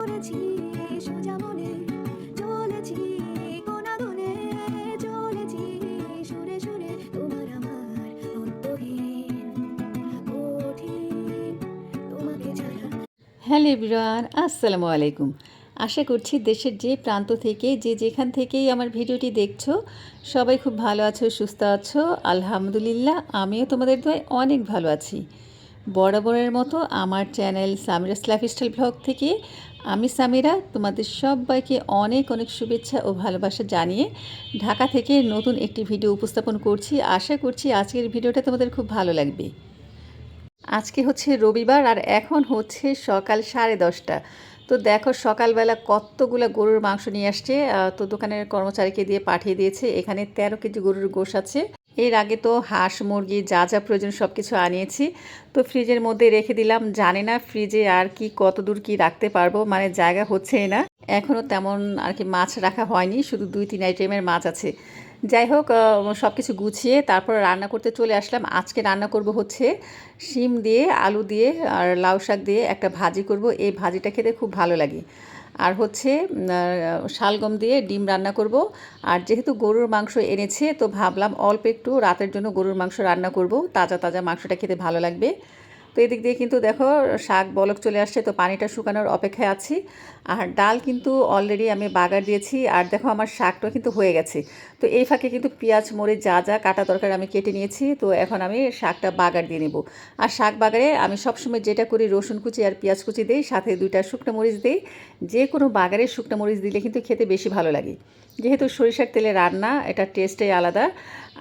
Hello everyone, আসসালামু আলাইকুম। আশা করছি দেশের যে প্রান্ত থেকে, যে যেখান থেকেই আমার ভিডিওটি দেখছ, সবাই খুব ভালো আছো, সুস্থ আছো। আলহামদুলিল্লাহ, আমিও তোমাদের দোয়ায় অনেক ভালো আছি। বরাবরের মতো আমার চ্যানেল সামিরাস লাইফস্টাইল ব্লগ থেকে আমি সামিরা, তোমাদের সবাইকে অনেক অনেক শুভেচ্ছা ও ভালোবাসা জানিয়ে ঢাকা থেকে নতুন একটি ভিডিও উপস্থাপন করছি। আশা করছি আজকের ভিডিওটা তোমাদের খুব ভালো লাগবে। আজকে হচ্ছে রবিবার আর এখন হচ্ছে সকাল সাড়ে দশটা। তো দেখো সকালবেলা কতগুলো গরুর মাংস নিয়ে আসছে। তো দোকানের কর্মচারীকে দিয়ে পাঠিয়ে দিয়েছে। এখানে তেরো কেজি গরুর গোশ আছে। এর আগে তো হাঁস, মুরগি, যা যা প্রয়োজন সব কিছু আনিয়েছি। তো ফ্রিজের মধ্যে রেখে দিলাম। জানি না ফ্রিজে আর কি কত দূর কি রাখতে পারব মানে জায়গা হচ্ছেই না। এখনও তেমন আর কি মাছ রাখা হয়নি, শুধু দুই তিন আইটেমের মাছ আছে। যাই হোক সব কিছু গুছিয়ে তারপর রান্না করতে চলে আসলাম। আজকে রান্না করব হচ্ছে শিম দিয়ে, আলু দিয়ে আর লাউ শাক দিয়ে একটা ভাজি করব। এই ভাজিটা খেতে খুব ভালো লাগে। আর হচ্ছে শালগম দিয়ে ডিম রান্না করব। আর যেহেতু গরুর মাংস এনেছে, তো ভাবলাম অল্প একটু রাতের জন্য গরুর মাংস রান্না করব। তাজা তাজা মাংসটা খেতে ভালো লাগবে। তো এদিক দিয়ে কিন্তু দেখো, শাক বলক চলে আসছে, তো পানিটা শুকানোর অপেক্ষায় আছি। আর ডাল কিন্তু অলরেডি আমি বাগার দিয়েছি, আর দেখো আমার শাকটা কিন্তু হয়ে গেছে। তো এই ফাঁকে কিন্তু পেঁয়াজ, মরিচ, যা যা কাটা দরকার আমি কেটে নিয়েছি, তো এখন আমি শাকটা বাগার দিয়ে নেব। আর শাক বাগারে আমি সবসময় যেটা করি, রসুন কুচি আর পেঁয়াজ কুচি দিই, সাথে দুইটা শুকনো মরিচ দিই। যে কোনো বাগারে শুকনো মরিচ দিলে কিন্তু খেতে বেশি ভালো লাগে। যেহেতু সরিষার তেলে রান্না, এটা টেস্টই আলাদা।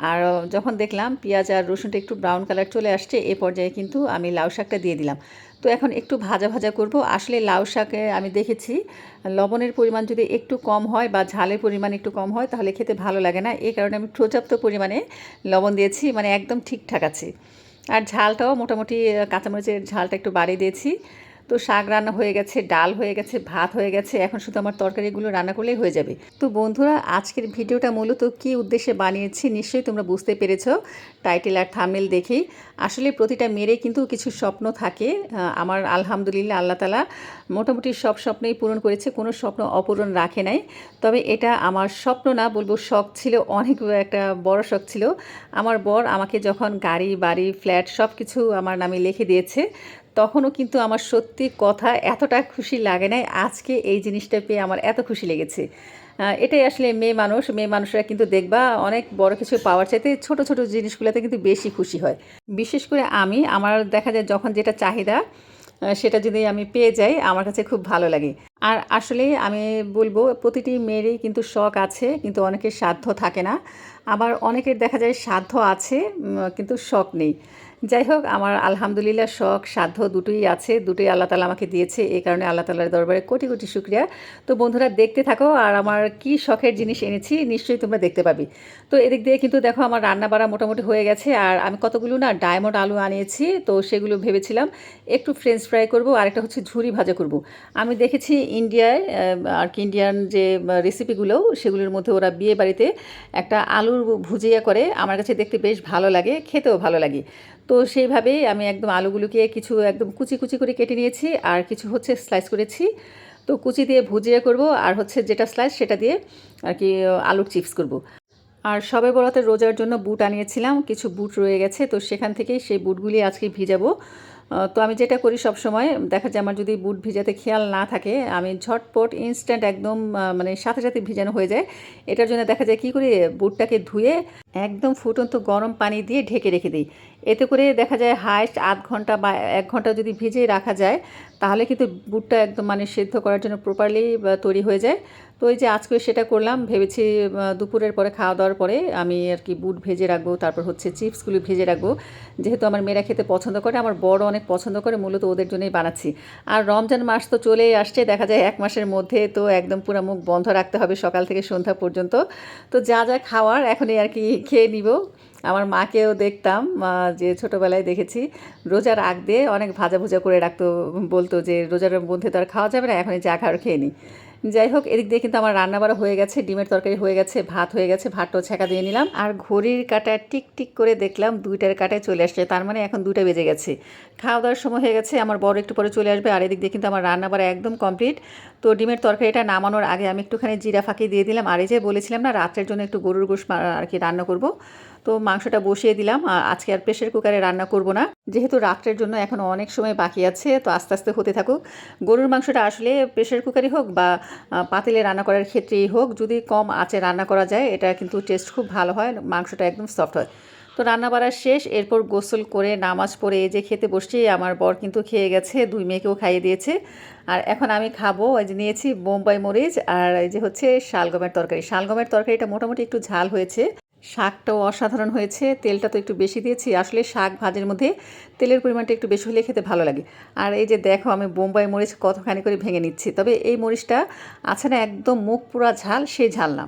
আর যখন দেখলাম পেঁয়াজ আর রসুনটা একটু ব্রাউন কালার চলে আসছে, এ পর্যায়ে কিন্তু আমি লাউ শাকটা দিয়ে দিলাম। তো এখন একটু ভাজা ভাজা করব। আসলে লাউ শাকে আমি দেখেছি, লবণের পরিমাণ যদি একটু কম হয় বা ঝালের পরিমাণ একটু কম হয়, তাহলে খেতে ভালো লাগে না। এই কারণে আমি পর্যাপ্ত পরিমাণে লবণ দিয়েছি মানে একদম ঠিকঠাক আছে। আর ঝালটাও মোটামুটি, কাঁচামরিচের ঝালটা একটু বাড়িয়ে দিয়েছি। তো শাক রান্না হয়ে গেছে, ডাল হয়ে গেছে, ভাত হয়ে গেছে, এখন শুধু আমার তরকারিগুলো রান্না করলেই হয়ে যাবে। তো বন্ধুরা, আজকের ভিডিওটা মূলত কী উদ্দেশ্যে বানিয়েছি নিশ্চয়ই তোমরা বুঝতে পেরেছ। টাইটেল আর থামনেল দেখেই। আসলে প্রতিটা মেরে কিন্তু কিছু স্বপ্ন থাকে। আমার আলহামদুলিল্লাহ আল্লাহ তালা মোটামুটি সব স্বপ্নই পূরণ করেছে, কোনো স্বপ্ন অপূরণ রাখে নাই। তবে এটা আমার স্বপ্ন না বলব, শখ ছিল, অনেক একটা বড় শখ ছিল। আমার বর আমাকে যখন গাড়ি, বাড়ি, ফ্ল্যাট সব কিছু আমার নামে লিখে দিয়েছে। তখনও কিন্তু আমার সত্যি কথা এতটা খুশি লাগে নাই। আজকে এই জিনিসটা পেয়ে আমার এত খুশি লেগেছে। এটাই আসলে মেয়ে মানুষ। মেয়ে মানুষরা কিন্তু দেখবা অনেক বড় কিছু পাওয়ার চাইতে ছোট ছোট জিনিসগুলোতে কিন্তু বেশি খুশি হয়। বিশেষ করে আমি, আমার দেখা যায় যখন যেটা চাহিদা সেটা যদি আমি পেয়ে যাই, আমার কাছে খুব ভালো লাগে। আর আসলে আমি বলব, প্রতিটি মেয়েরই কিন্তু শখ আছে, কিন্তু অনেকের সাধ্য থাকে না। আবার অনেকের দেখা যায় সাধ্য আছে কিন্তু শখ নেই। যাই হোক, আমার আলহামদুলিল্লাহ শখ, সাধ্য দুটোই আছে, দুটোই আল্লাহ তালা আমাকে দিয়েছে, এই কারণে আল্লাহ তালার দরবারে কোটি কোটি শুক্রিয়া। তো বন্ধুরা, দেখতে থাকো, আর আমার কি শখের জিনিস এনেছি, নিশ্চয়ই তোমরা দেখতে পাবি। তো এদিক দিয়ে কিন্তু দেখো, আমার রান্না বাড়া মোটামুটি হয়ে গেছে, আর আমি কতগুলো না ডায়মন্ড আলু আনিয়েছি, তো সেগুলো ভেবেছিলাম একটু ফ্রেঞ্চ ফ্রাই করব, আর একটা হচ্ছে ঝুরি ভাজা করব। আমি দেখেছি ইন্ডিয়ায় আর কি ইন্ডিয়ান যে রেসিপিগুলো সেগুলোর মধ্যে ওরা বিয়ে বাড়িতে একটা আলুর ভুজিয়া করে, আমার কাছে দেখতে বেশ ভালো লাগে, খেতেও ভালো লাগে। তো সেইভাবেই আমি একদম আলুগুলোকে কিছু একদম কুচি কুচি করে কেটে নিয়েছি, আর কিছু হচ্ছে স্লাইস করেছি। তো কুচি দিয়ে ভুজিয়া করব, আর হচ্ছে যেটা স্লাইস সেটা দিয়ে আর কি আলুর চিপস করব। আর সবে বরাতে রোজার জন্য বুট আনিয়েছিলাম, কিছু বুট রয়ে গেছে, তো সেখান থেকেই সেই বুটগুলি আজকে ভিজাবো। তো আমি যেটা করি সব সময় দেখা যায় আমার যদি বুট ভিজাতে খেয়াল না থাকে, আমি ঝটপট ইনস্ট্যান্ট একদম মানে সাথে সাথে ভিজানো হয়ে যায়। এটার জন্য দেখা যায় কী করি, বুটটাকে ধুয়ে একদম ফুটন্ত গরম পানি দিয়ে ঢেকে রেখে দিই। এতে করে দেখা যায় হাইস্ট আধ ঘণ্টা বা এক ঘণ্টা যদি ভিজিয়ে রাখা যায়, তাহলে কিন্তু বুটটা একদম মানে সেদ্ধ করার জন্য প্রপারলি তৈরি হয়ে যায়। তো এই যে আজকে সেটা করলাম, ভেবেছি দুপুরের পরে খাওয়া দাওয়ার পরে আমি আর কি বুট ভেজে রাখব, তারপর হচ্ছে চিপসগুলো ভেজে রাখব। যেহেতু আমার মেয়েরা খেতে পছন্দ করে, আমার বড় অনেক পছন্দ করে, মূলত ওদের জন্যই বানাচ্ছি। আর রমজান মাস তো চলেই আসছে, দেখা যায় এক মাসের মধ্যে তো একদম পুরো মুখ বন্ধ রাখতে হবে সকাল থেকে সন্ধ্যা পর্যন্ত। তো যা যা খাওয়ার এখনই আর কি খেয়ে নিব। আমার মাকেও দেখতাম যে ছোটোবেলায় দেখেছি। রোজার আগ দিয়ে অনেক ভাজা ভুজা করে রাখতো, বলতো যে রোজার মধ্যে তো আর খাওয়া যাবে না, এখনই যা খাওয়ার খেয়ে নিই যাই হোক, এদিক দিয়ে কিন্তু আমার রান্না বাড়া হয়ে গেছে, ডিমের তরকারি হয়ে গেছে, ভাত হয়ে গেছে ভাতটাও ছেঁকা দিয়ে নিলাম। আর ঘড়ির কাটা টিক টিক করে দেখলাম দুইটার কাটায় চলে আসছে, তার মানে এখন দুইটা বেজে গেছে। খাওয়া দাওয়ার সময় হয়ে গেছে, আমার বড় একটু পরে চলে আসবে, আর এদিক দিয়ে কিন্তু আমার রান্না বাড়া একদম কমপ্লিট। তো ডিমের তরকারিটা নামানোর আগে আমি একটুখানি জিরা ফাঁকি দিয়ে দিলাম, আর এই যে বলেছিলাম না, রাত্রের জন্য একটু গরুর গোশ আর কি রান্না করব। তো মাংসটা বসিয়ে দিলাম। আজকে আর প্রেশার কুকারে রান্না করব না। যেহেতু রাত্রের জন্য এখন অনেক সময় বাকি আছে, তো আস্তে আস্তে হতে থাকুক। গরুর মাংসটা আসলে প্রেশার কুকারই হোক বা পাতিলে রান্না করার ক্ষেত্রেই হোক, যদি কম আঁচে রান্না করা যায়, এটা কিন্তু টেস্ট খুব ভালো হয়, মাংসটা একদম সফট হয়। তো রান্না বাড়া শেষ, এরপর গোসল করে নামাজ পড়ে এই যে খেতে বসছি, আমার বর কিন্তু খেয়ে গেছে, দুই মেয়েকেও খাইয়ে দিয়েছে। আর এখন আমি খাব, এই যে নিয়েছি বোম্বাই মরিচ আর এই যে হচ্ছে শালগমের তরকারি। শালগমের তরকারিটা মোটামুটি একটু ঝাল হয়েছে। শাকটাও অসাধারণ হয়েছে, তেলটা তো একটু বেশি দিয়েছি। আসলে শাক ভাজের মধ্যে তেলের পরিমাণটা একটু বেশি হলে খেতে ভালো লাগে। আর এই যে দেখো, আমি বোম্বাই মরিচ কতখানি করে ভেঙে নিচ্ছি। তবে এই মরিচটা আছে না একদম মুখ পুরা ঝাল সেই ঝাল না।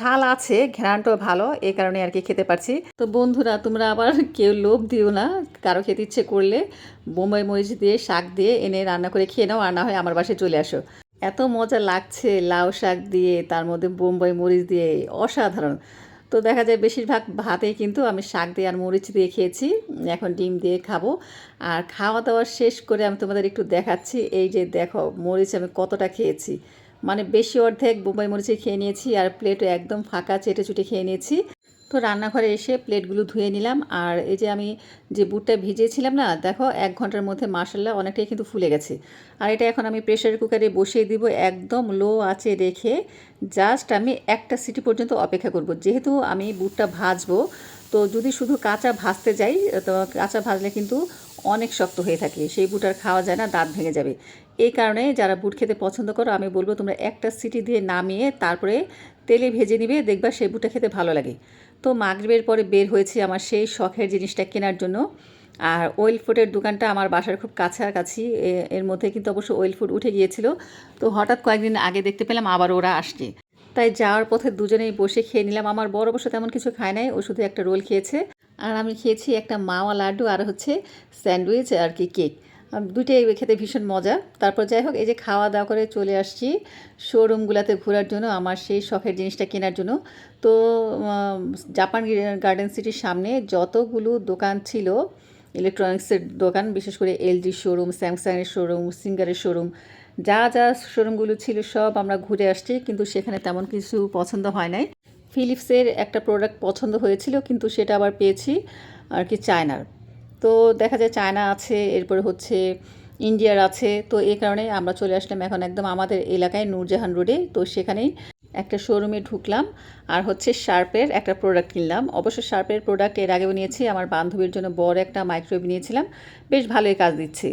ঝাল আছে, ঘ্রাণটাও ভালো এই কারণে আর কি খেতে পারছি। তো বন্ধুরা, তোমরা আবার কেউ লোভ দিও না, কারও খেতে ইচ্ছে করলে বোম্বাই মরিচ দিয়ে, শাক দিয়ে এনে রান্না করে খেয়ে নাও, আর না হয় আমার বাসায় চলে আসো। এত মজা লাগছে লাউ শাক দিয়ে, তার মধ্যে বোম্বাই মরিচ দিয়ে, অসাধারণ। তো দেখা যায় বেশিরভাগ ভাতে কিন্তু আমি শাক দিয়ে আর মরিচ দিয়ে খেয়েছি। এখন ডিম দিয়ে খাব। আর খাওয়া দাওয়া শেষ করে আমি তোমাদের একটু দেখাচ্ছি। এই যে দেখো, মরিচ আমি কতটা খেয়েছি। মানে বেশি অর্ধেক বোম্বাই মরিচে খেয়ে নিয়েছি আর প্লেটও একদম ফাঁকা চেটে চুটে খেয়ে নিয়েছি। তো রান্নাঘরে এসে প্লেটগুলো ধুয়ে নিলাম। আর এই যে আমি যে বুটটা ভিজিয়েছিলাম না, দেখো এক ঘণ্টার মধ্যে মাসাল্লাহ অনেকটাই কিন্তু ফুলে গেছে। আর এটা এখন আমি প্রেশার কুকারে বসিয়ে দিব একদম লো আঁচে রেখে। জাস্ট আমি একটা সিটি পর্যন্ত অপেক্ষা করব। যেহেতু আমি বুটটা ভাজবো, তো যদি শুধু কাঁচা ভাজতে যাই, তো কাঁচা ভাজলে কিন্তু অনেক শক্ত হয়ে থাকে। সেই বুট আর খাওয়া যায় না, দাঁত ভেঙে যাবে। এই কারণে যারা বুট খেতে পছন্দ করো, আমি বলব তোমরা একটা সিটি দিয়ে নামিয়ে তারপরে তেলে ভেজে নিবে, দেখবা সেই বুটটা খেতে ভালো লাগে। তো মাগরিবের পরে বের হয়েছি আমার সেই শখের জিনিসটা কেনার জন্য। আর ওয়েল ফুডের দোকানটা আমার বাসার খুব কাছাকাছি এর মধ্যে কিন্তু অবশ্য ওয়েল ফুড উঠে গিয়েছিল। তো হঠাৎ কয়েকদিন আগে দেখতে পেলাম আবার ওরা আসছে। তাই যাওয়ার পথে দুজনেই বসে খেয়ে নিলাম। আমার বড় অবশ্য তেমন কিছু খায় নাই, ও শুধু একটা রোল খেয়েছে। আর আমি খেয়েছি একটা মাওয়া লাড্ডু আর হচ্ছে স্যান্ডউইচ আর কি কেক। দুইটাই খেতে ভীষণ মজা। তারপর যাই হোক, এই যে খাওয়া দাওয়া করে চলে আসছি শোরুমগুলোতে ঘোরার জন্য, আমার সেই শখের জিনিসটা কেনার জন্য। তো জাপান গার্ডেন সিটির সামনে যতগুলো দোকান ছিল ইলেকট্রনিক্সের দোকান, বিশেষ করে এলজি শোরুম স্যামসাংয়ের শোরুম সিঙ্গারের শোরুম যা যা শোরুমগুলো ছিল সব আমরা ঘুরে আসছি, কিন্তু সেখানে তেমন কিছু পছন্দ হয় নাই। ফিলিপসের একটা প্রোডাক্ট পছন্দ হয়েছিল, কিন্তু সেটা আবার পেয়েছি, আর কি চায়নার তো দেখা যায় চায়না আছে, এরপরে হচ্ছে ইন্ডিয়ার আছে, তো এই কারণে আমরা চলে আসলাম এখন একদম আমাদের এলাকায় নূরজাহান রোডে। তো সেখানেই একটা শোরুমে ঢুকলাম আর হচ্ছে শার্পের একটা প্রোডাক্ট কিনলাম। অবশ্য শার্পের প্রোডাক্টের আগেও নিয়েছি, আমার বান্ধবীর জন্য বড় একটা মাইক্রোওয়েভ নিয়েছিলাম, বেশ ভালোই কাজ দিচ্ছে।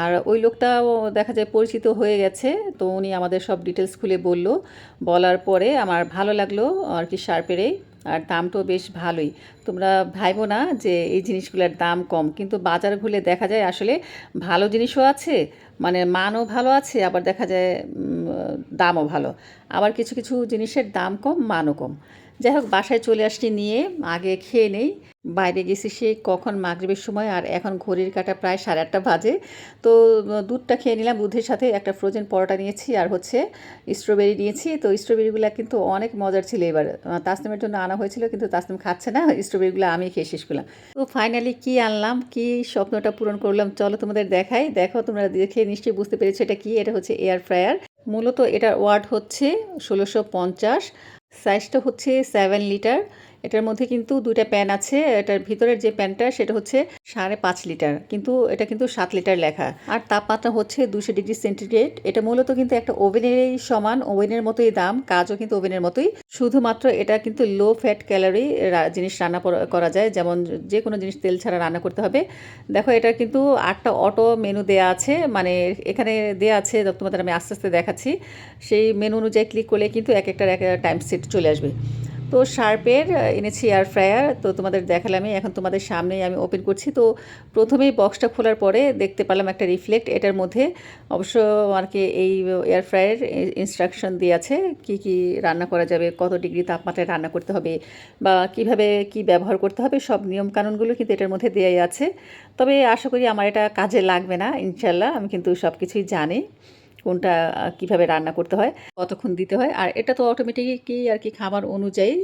আর ওই লোকটাও দেখা যায় পরিচিত হয়ে গেছে, তো উনি আমাদের সব ডিটেলস খুলে বলল। বলার পরে আমার ভালো লাগল আর কি শার্পেরই আর দামটাও বেশ ভালোই। তোমরা ভাইবো না যে এই জিনিসগুলোর দাম কম, কিন্তু বাজার ঘুরলে দেখা যায় আসলে ভালো জিনিসও আছে মানে মানও ভালো আছে, আবার দেখা যায় দামও ভালো। আবার কিছু কিছু জিনিসের দাম কম, মানও কম। যাই হোক, বাসায় চলে আসছি নিয়ে, আগে খেয়ে নেই। বাইরে গেছি সে কখন মাগরিবের সময়, আর এখন ঘড়ির কাটা প্রায় সাড়ে আটটা বাজে। তো, দুধটা খেয়ে নিলাম, দুধের সাথে একটা ফ্রোজেন পরোটা নিয়েছি, আর হচ্ছে স্ট্রবেরি নিয়েছি। তো স্ট্রবেরিগুলো কিন্তু অনেক মজার ছিল এবার। তাসনিমের জন্য আনা হয়েছিল, কিন্তু তাসনিম খাচ্ছে না স্ট্রবেরিগুলো আমি খেয়ে শেষ করলাম। তো ফাইনালি কি আনলাম, কি স্বপ্নটা পূরণ করলাম, চলো তোমাদের দেখাই। দেখো, তোমরা দেখে নিশ্চয়ই বুঝতে পেরেছ এটা কি, এটা হচ্ছে এয়ার ফ্রায়ার মূলত এটার ওয়াট হচ্ছে ষোলোশো পঞ্চাশ। সাইজটা হচ্ছে সেভেন লিটার এটার মধ্যে কিন্তু দুইটা প্যান আছে। এটার ভিতরের যে প্যানটা, সেটা হচ্ছে সাড়ে পাঁচ লিটার। কিন্তু এটা কিন্তু সাত লিটার লেখা। আর তাপমাত্রা হচ্ছে দুশো ডিগ্রি সেন্টিগ্রেড। এটা মূলত কিন্তু একটা ওভেনেরই সমান, ওভেনের মতোই দাম, কাজও কিন্তু ওভেনের মতোই। শুধুমাত্র এটা কিন্তু লো ফ্যাট ক্যালোরি জিনিস রান্না করা- যায়। যেমন যে কোনো জিনিস তেল ছাড়া রান্না করতে হবে। দেখো, এটা কিন্তু আটটা অটো মেনু দেয়া আছে। মানে এখানে দেয়া আছে তোমাদের আমি আস্তে আস্তে দেখাচ্ছি। সেই মেনু অনুযায়ী ক্লিক করলে কিন্তু এক একটার এক একটা টাইম সেট চলে আসবে। তো শার্পের এনেছি এয়ার ফ্রায়ার তো তোমাদের দেখালামই, এখন তোমাদের সামনেই আমি ওপেন করছি। তো প্রথমেই বক্সটা খোলার পরে দেখতে পেলাম একটা রিফ্লেক্ট এটার মধ্যে অবশ্য আর কি এই এয়ার ফ্রায়ার ইনস্ট্রাকশন দিয়ে আছে, কি কি রান্না করা যাবে, কত ডিগ্রি তাপমাত্রায় রান্না করতে হবে, বা কীভাবে কি ব্যবহার করতে হবে, সব নিয়ম কানুনগুলো কিন্তু এটার মধ্যে দেয়াই আছে। তবে আশা করি আমার এটা কাজে লাগবে না ইনশাল্লাহ আমি কিন্তু সব কিছুই জানি। কোনটা কীভাবে রান্না করতে হয়, কতক্ষণ দিতে হয়, আর এটা তো অটোমেটিকই আর কি খাবার অনুযায়ী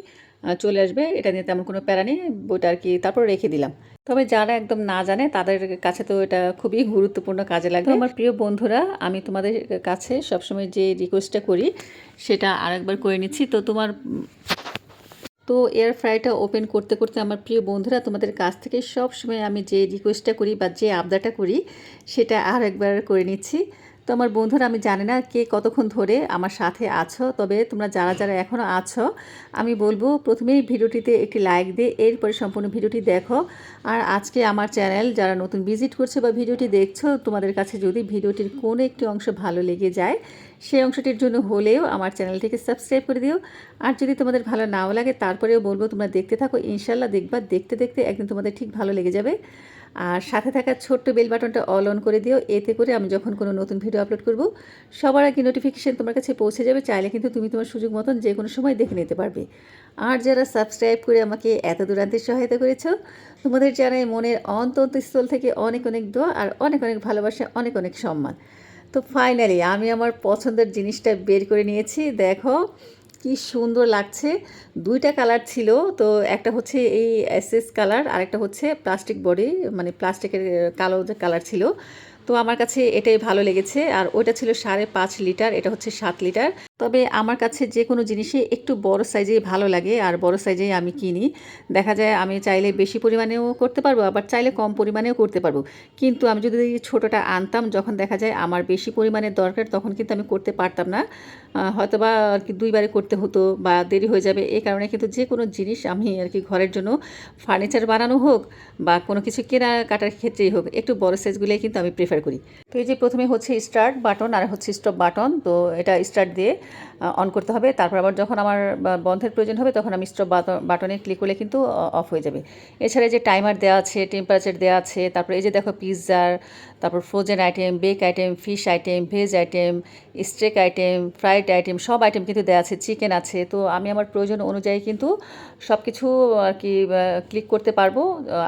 চলে আসবে। এটা নিয়ে তেমন কোনো প্যারা নেই বইটা আর কি তারপর রেখে দিলাম। তবে যারা একদম না জানে, তাদের কাছে তো এটা খুবই গুরুত্বপূর্ণ কাজে লাগে আমার প্রিয় বন্ধুরা, আমি তোমাদের কাছে সবসময় যে রিকোয়েস্টটা করি, সেটা আরেকবার করে নিচ্ছি। তো তোমার, তো এয়ার ফ্রাইটা ওপেন করতে করতে আমার প্রিয় বন্ধুরা, তোমাদের কাছ থেকে সব সময় আমি যে রিকোয়েস্টটা করি বা যে আবদারটা করি, সেটা আর একবার করে নিচ্ছি। তো আমার বন্ধুরা, আমি জানি না কে কতক্ষণ ধরে আমার সাথে আছো, তবে তোমরা যারা যারা এখনও আছো, আমি বলব প্রথমেই ভিডিওটিতে একটি লাইক দিয়ে এরপরে সম্পূর্ণ ভিডিওটি দেখো। আর আজকে আমার চ্যানেল, যারা নতুন ভিজিট করছে বা ভিডিওটি দেখছ, তোমাদের কাছে যদি ভিডিওটির কোনো একটি অংশ ভালো লেগে যায়, সেই অংশটির জন্য হলেও আমার চ্যানেলটিকে সাবস্ক্রাইব করে দিও। আর যদি তোমাদের ভালো নাও লাগে, তারপরেও বলব তোমরা দেখতে থাকো। ইনশাল্লাহ দেখবা, দেখতে দেখতে একদিন তোমাদের ঠিক ভালো লেগে যাবে। আর সাথে থাকা ছোট্ট বেল বাটনটা অল অন করে দিও। এতে করে আমি যখন কোনো নতুন ভিডিও আপলোড করব, সবার আগে নোটিফিকেশান তোমার কাছে পৌঁছে যাবে। চাইলে কিন্তু তুমি তোমার সুযোগ মতন যে কোনো সময় দেখে নিতে পারবে। আর যারা সাবস্ক্রাইব করে আমাকে এত দূরান্তে সহায়তা করেছ, তোমাদের জানাই মনের অন্তন্ত স্থল থেকে অনেক অনেক দোয়া আর অনেক অনেক ভালোবাসা, অনেক অনেক সম্মান। তো ফাইনালি আমি আমার পছন্দের জিনিসটা বের করে নিয়েছি। দেখো কি সুন্দর লাগছে। দুইটা কালার ছিল, তো একটা হচ্ছে এই এসএস কালার আর একটা হচ্ছে প্লাস্টিক বডি মানে প্লাস্টিকের কালো যে কালার ছিল। তো আমার কাছে এটাই ভালো লেগেছে, আর ওইটা ছিল সাড়ে পাঁচ লিটার, এটা হচ্ছে সাত লিটার। তবে আমার কাছে যে কোনো জিনিসই একটু বড় সাইজেই ভালো লাগে, আর বড় সাইজেই আমি কিনি। দেখা যায় আমি চাইলে বেশি পরিমাণেও করতে পারব, আবার চাইলে কম পরিমাণেও করতে পারব। কিন্তু আমি যদি ছোটোটা আনতাম, যখন দেখা যায় আমার বেশি পরিমাণের দরকার, তখন কিন্তু আমি করতে পারতাম না। হয়তো বা আর কি দুইবারে করতে হতো বা দেরি হয়ে যাবে এই কারণে কিন্তু যে কোনো জিনিস আমি আর কি ঘরের জন্য ফার্নিচার বানানো হোক বা কোনো কিছু কেনা কাটার ক্ষেত্রেই হোক, একটু বড় সাইজগুলোই কিন্তু আমি প্রেফার করি। তো এই যে প্রথমে হচ্ছে স্টার্ট বাটন আর হচ্ছে স্টপ বাটন তো এটা স্টার্ট দিয়ে অন করতে হবে। তারপর আবার যখন আমার বন্ধের প্রয়োজন হবে, তখন আমি স্টপ বাটনে ক্লিক করলে কিন্তু অফ হয়ে যাবে। এছাড়া যে টাইমার দেওয়া আছে টেম্পারেচার দেওয়া আছে, তারপর এই যে দেখো পিৎজার তারপর frozen item bake item fish item veg item steak item fried item সব আইটেম কিন্তু দেওয়া আছে চিকেন আছে। তো আমি আমার প্রয়োজন অনুযায়ী কিন্তু সব কিছু আর কি ক্লিক করতে পারব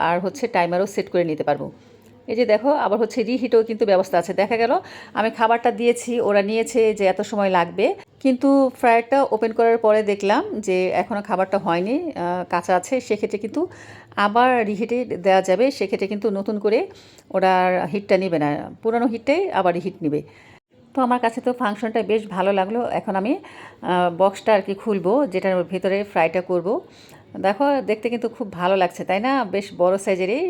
আর হচ্ছে টাইমারও সেট করে নিতে পারব। এই যে দেখো, আবার হচ্ছে রিহিটও কিন্তু ব্যবস্থা আছে। দেখা গেল, আমি খাবারটা দিয়েছি, ওরা নিয়েছে যে এত সময় লাগবে। কিন্তু ফ্রায়ারটা ওপেন করার পরে দেখলাম যে এখনও খাবারটা হয়নি কাঁচা আছে। সেক্ষেত্রে কিন্তু আবার রিহিটে দেওয়া যাবে। সেক্ষেত্রে কিন্তু নতুন করে ওরা হিটটা নেবে না। পুরনো হিটটাই আবার হিট নেবে। তো আমার কাছে তো ফাংশনটা বেশ ভালো লাগল। এখন আমি বক্সটা আর কি খুলবো, যেটার ভেতরে ফ্রাইটা করব। দেখো, দেখতে কিন্তু খুব ভালো লাগছে, তাই না? বেশ বড় সাইজেরই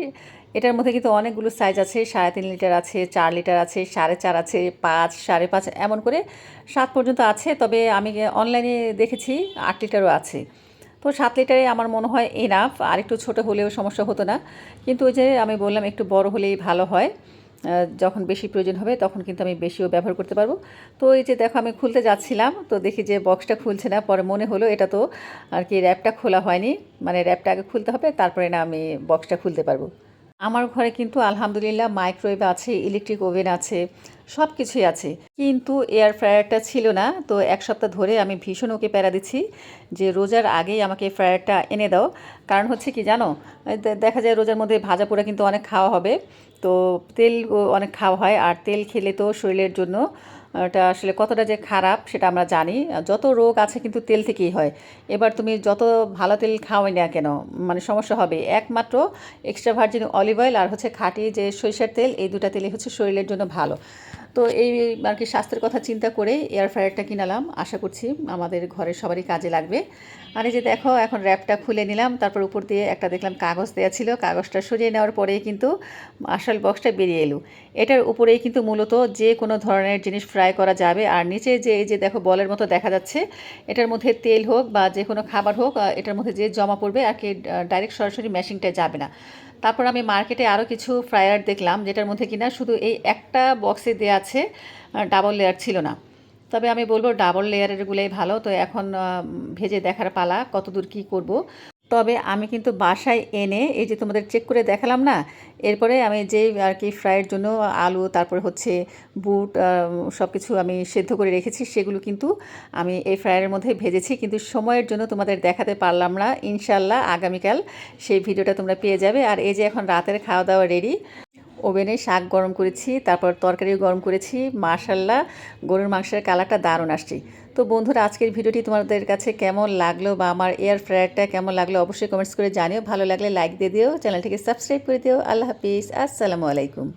এটার মধ্যে কিন্তু অনেকগুলো সাইজ আছে, সাড়ে তিন লিটার আছে, চার লিটার আছে, সাড়ে চার আছে, পাঁচ, সাড়ে পাঁচ, এমন করে সাত পর্যন্ত আছে, তবে আমি অনলাইনে দেখেছি আট লিটারও আছে। তো সাত লিটারে আমার মনে হয় এনাফ আর একটু ছোটো হলেও সমস্যা হতো না। কিন্তু ওই যে আমি বললাম, একটু বড় হলেই ভালো হয়। যখন বেশি প্রয়োজন হবে তখন কিন্তু আমি বেশিও ব্যবহার করতে পারব। তো এই যে দেখো, আমি খুলতে যাচ্ছিলাম, তো দেখি যে বক্সটা খুলছে না। পরে মনে হলো এটা তো আর কি র্যাপটা খোলা হয়নি। মানে র্যাপটা আগে খুলতে হবে, তারপরে না আমি বক্সটা খুলতে পারব। আমার ঘরে কিন্তু আলহামদুলিল্লাহ মাইক্রোওয়েভ আছে ইলেকট্রিক ওভেন আছে সব কিছুই আছে। কিন্তু এয়ার ফ্রায়ারটা ছিল না, তো এক সপ্তাহ ধরে আমি ভীষণ ওকে প্যারা দিচ্ছি যে রোজার আগেই আমাকে ফ্রায়ারটা এনে দাও। কারণ হচ্ছে কি জানো দেখা যায় রোজার মধ্যে ভাজা পোড়া কিন্তু অনেক খাওয়া হবে। তো তেল অনেক খাওয়া হয়। আর তেল খেলে তো শরীরের জন্য, এটা আসলে কতটা যে খারাপ সেটা আমরা জানি। যত রোগ আছে কিন্তু তেল থেকেই হয়। এবার তুমি যত ভালো তেল খাওয়াই না কেন মানে সমস্যা হবে। একমাত্র এক্সট্রা ভার্জিন অলিভ অয়েল আর হচ্ছে খাঁটি যে সরিষার তেল, এই দুটা তেলই হচ্ছে শরীরের জন্য ভালো। তো এই আর কি স্বাস্থ্যের কথা চিন্তা করে এয়ার ফ্রায়ারটা কিনালাম। আশা করছি আমাদের ঘরের সবারই কাজে লাগবে। আর এই যে দেখো, এখন র্যাপটা খুলে নিলাম। তারপর উপর দিয়ে একটা দেখলাম কাগজ দেওয়া ছিল। কাগজটা সরিয়ে নেওয়ার পরেই কিন্তু আসল বক্সটা বেরিয়ে এলো। এটার উপরেই কিন্তু মূলত যে কোনো ধরনের জিনিস ফ্রাই করা যাবে। আর নিচে যে, এই যে দেখো বলের মতো দেখা যাচ্ছে, এটার মধ্যে তেল হোক বা যে কোনো খাবার হোক এটার মধ্যে যে জমা পড়বে, আর কি ডাইরেক্ট সরাসরি মেশিনটায় যাবে না। তারপর আমি মার্কেটে আরও কিছু ফ্রায়ার দেখলাম, যেটার মধ্যে কিনা শুধু এই একটা বক্সে দেওয়া আছে ডাবল লেয়ার ছিল না। তবে আমি বলব ডাবল লেয়ারেরগুলোই ভালো। তো এখন ভেজে দেখার পালা, কতদূর কী করব। তবে আমি কিন্তু বাসায় এনে এই যে তোমাদের চেক করে দেখালাম না, এরপরে আমি যে আর কি ফ্রাইয়ের জন্য আলু, তারপরে হচ্ছে বুট সব কিছু আমি সেদ্ধ করে রেখেছি, সেগুলো কিন্তু আমি এই ফ্রায়ারের মধ্যে ভেজেছি। কিন্তু সময়ের জন্য তোমাদের দেখাতে পারলাম না। ইনশাল্লাহ আগামীকাল সেই ভিডিওটা তোমরা পেয়ে যাবে। আর এই যে এখন রাতের খাওয়া দাওয়া রেডি ওভেনে শাক গরম করেছি, তারপর তরকারিও গরম করেছি মাশাল্লাহ গরুর মাংসের কালারটা দারুণ আসছে। তো বন্ধুরা, আজকের ভিডিওটি তোমাদের কাছে কেমন লাগল বা আমার এয়ার ফ্রায়ারটা কেমন লাগল অবশ্যই কমেন্টস করে জানিও। ভালো লাগলে লাইক দিয়ে দিও, চ্যানেলটিকে সাবস্ক্রাইব করে দিও। আল্লাহ হাফিজ। আসসালামু আলাইকুম।